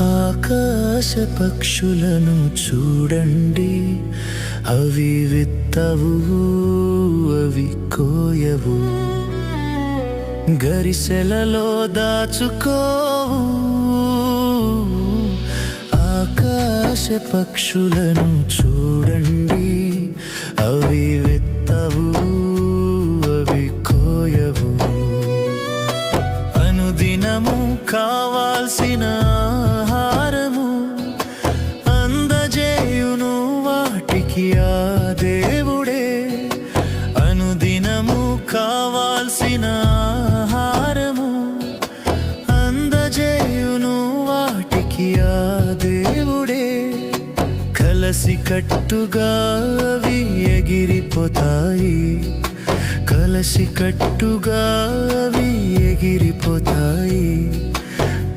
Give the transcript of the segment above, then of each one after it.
ఆకాశ పక్షులను చూడండి. అవి విత్తవు అవి కోయవు. గరిసెలలో దాచుకోవు. ఆకాశ పక్షులను చూడండి. అవి విత్తవు అవి కోయవు. అనుదినము కా వాటికి ఆ దేవుడే అనుదినము కావాల్సిన ఆహారము. అందజేయును వాటికి ఆ దేవుడే కలసి కట్టుగా అవి ఎగిరిపోతాయి. కలసి కట్టుగా అవి ఎగిరిపోతాయి.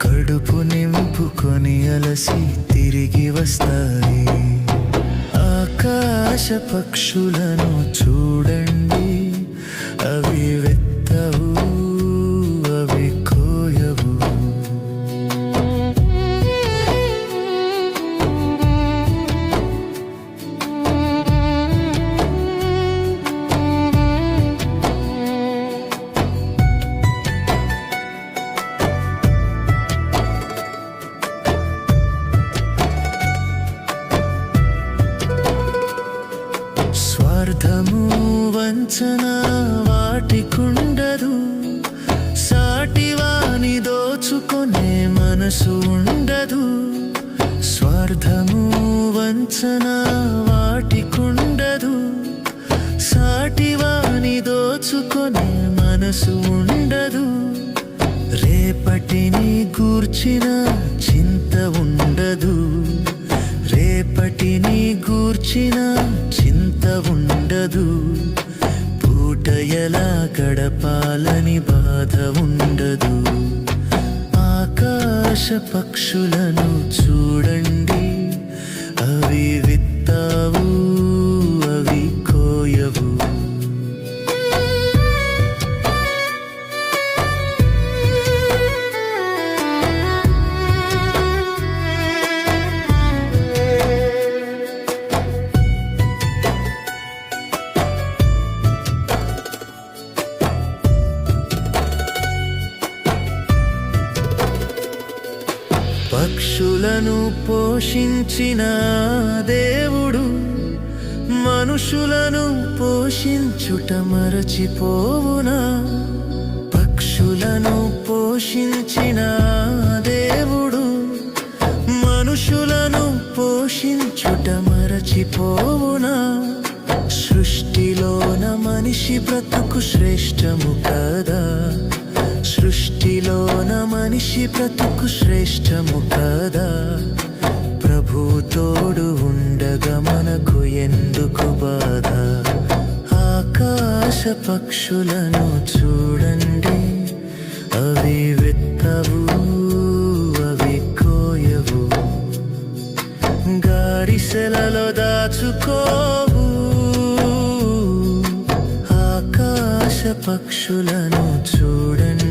కడుపు నింపుకొని అలసి తిరిగి వస్తాయి. ఆకాశ పక్షులను చూడండి. అవి వాటి వాటికుండదు సాటివాని దోచుకునే మనసు ఉండదు. స్వార్థము వంచన వాటికుండదు సాటివాని దోచుకొనే మనసు ఉండదు. రేపటిని గూర్చిన చింత ఉండదు. రేపటిని గూర్చిన చింత ఉండదు. ఎలా గడపాలని బాధ ఉండదు. ఆకాశ పక్షులను చూడండి. అవి పక్షులను పోషించిన దేవుడు మనుషులను పోషించుట మరచిపోవునా? పక్షులను పోషించిన దేవుడు మనుషులను పోషించుట మరచిపోవునా? సృష్టిలోన మనిషి బ్రతుకు శ్రేష్టము కదా. సృష్టిలోన మనిషి బ్రతుకు శ్రేష్టము కదా. ప్రభు తోడు ఉండగా మనకు ఎందుకు బాధ? ఆకాశ పక్షులను చూడండి అవి విత్తవు అవి కోయవు. గాడిసెలలో దాచుకోవు. ఆకాశ పక్షులను చూడండి